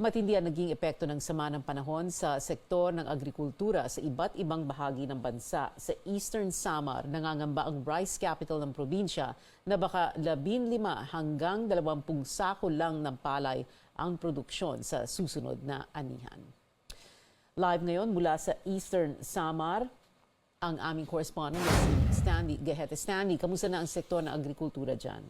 Matindi ang naging epekto ng sama ng panahon sa sektor ng agrikultura sa iba't ibang bahagi ng bansa. Sa Eastern Samar, nangangamba ang rice capital ng probinsya na baka 15 hanggang 20 sako lang ng palay ang produksyon sa susunod na anihan. Live ngayon mula sa Eastern Samar, ang aming correspondent si Stanley Gehete. Stanley, kamusta na ang sektor ng agrikultura dyan?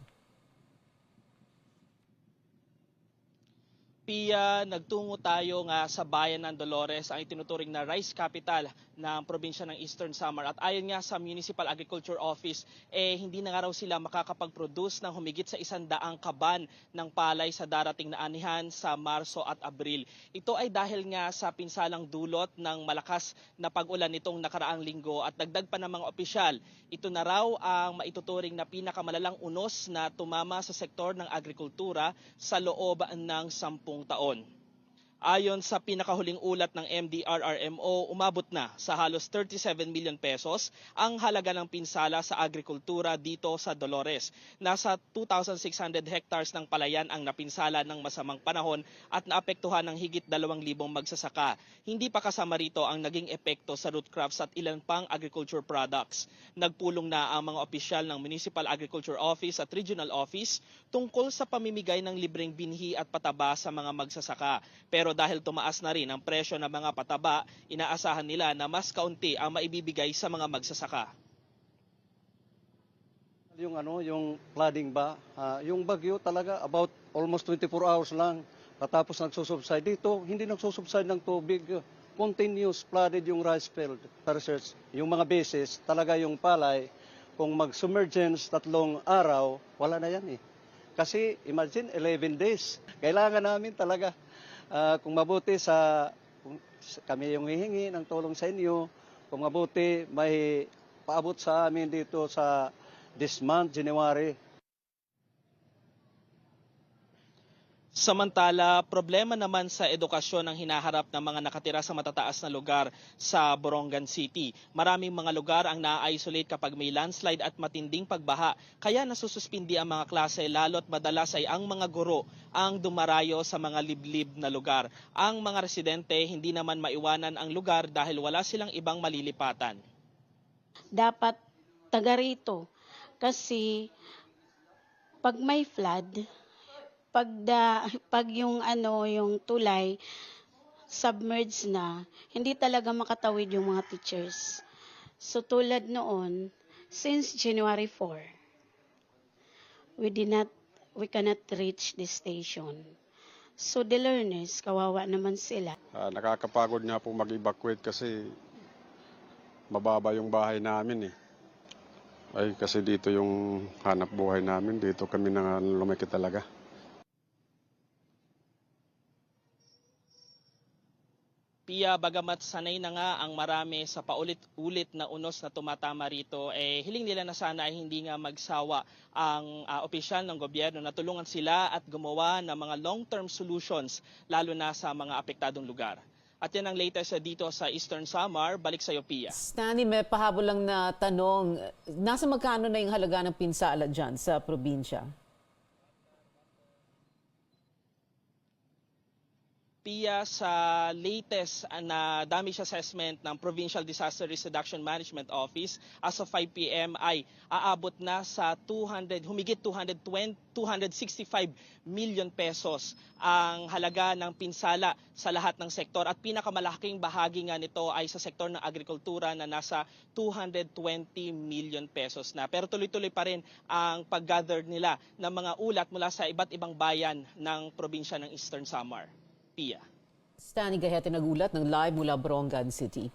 Pia, nagtungo tayo nga sa bayan ng Dolores, ang itinuturing na rice capital ng probinsya ng Eastern Samar. At ayon nga sa Municipal Agriculture Office, eh, hindi na nga raw sila makakapag-produce ng humigit sa isang daang kaban ng palay sa darating na anihan sa Marso at Abril. Ito ay dahil nga sa pinsalang dulot ng malakas na pag-ulan nitong nakaraang linggo at dagdag pa ng mga opisyal. Ito na raw ang maituturing na pinakamalalang unos na tumama sa sektor ng agrikultura sa loob ng sampung taon. Ayon sa pinakahuling ulat ng MDRRMO, umabot na sa halos 37 million pesos ang halaga ng pinsala sa agrikultura dito sa Dolores. Nasa 2,600 hectares ng palayan ang napinsala ng masamang panahon at naapektuhan ng higit 2,000 magsasaka. Hindi pa kasama rito ang naging epekto sa root crops at ilan pang agriculture products. Nagpulong na ang mga opisyal ng Municipal Agriculture Office at Regional Office tungkol sa pamimigay ng libreng binhi at pataba sa mga magsasaka. Pero dahil tumaas na rin ang presyo ng mga pataba, inaasahan nila na mas kaunti ang maibibigay sa mga magsasaka. Yung ano, yung flooding ba, ah, yung bagyo talaga about almost 24 hours lang. Katapos nagsusubside dito, hindi nagsusubside ng tubig. Continuous flooded yung rice field. Research, yung mga bases, talaga yung palay, kung mag-submergence tatlong araw, wala na yan eh. Kasi imagine 11 days. Kailangan namin talaga ah, kung mabuti sa kung kami yung hihingi ng tulong sa inyo, kung mabuti may paabot sa amin dito sa this month, January. Samantala, problema naman sa edukasyon ang hinaharap ng mga nakatira sa matataas na lugar sa Borongan City. Maraming mga lugar ang na-isolate kapag may landslide at matinding pagbaha, kaya nasususpindi ang mga klase lalo't madalas ay ang mga guro ang dumarayo sa mga liblib na lugar. Ang mga residente hindi naman maiwanan ang lugar dahil wala silang ibang malilipatan. dapat taga rito. Kasi pag may flood, pag, da, pag yung ano, yung tulay submerged na, hindi talaga makatawid yung mga teachers. So tulad noon, since January 4, we did not we cannot reach the station. So the learners, kawawa naman sila. Ah, nakakapagod nga po mag-evacuate kasi mababa yung bahay namin eh. Ay kasi dito yung hanap buhay namin, dito kami na lumaki talaga. Pia, bagamat sanay na nga ang marami sa paulit-ulit na unos na tumatama rito, eh, hiling nila na sana ay hindi nga magsawa ang ah, opisyal ng gobyerno na tulungan sila at gumawa ng mga long-term solutions, lalo na sa mga apektadong lugar. At yan ang latest dito sa Eastern Samar. Balik sa iyo, Pia. Stanley, may pahabol lang na tanong. Nasa magkano na yung halaga ng pinsala dyan sa probinsya? Pia sa latest uh, na damage assessment ng Provincial Disaster Risk Reduction Management Office as of 5 p.m. ay aabot na sa 200 humigit 220 265 million pesos ang halaga ng pinsala sa lahat ng sektor at pinakamalaking bahagi nga nito ay sa sektor ng agrikultura na nasa 220 million pesos na pero tuloy-tuloy pa rin ang pag-gather nila ng mga ulat mula sa iba't ibang bayan ng probinsya ng Eastern Samar. Pia. Stanley Gahete nagulat ng live mula Borongan City.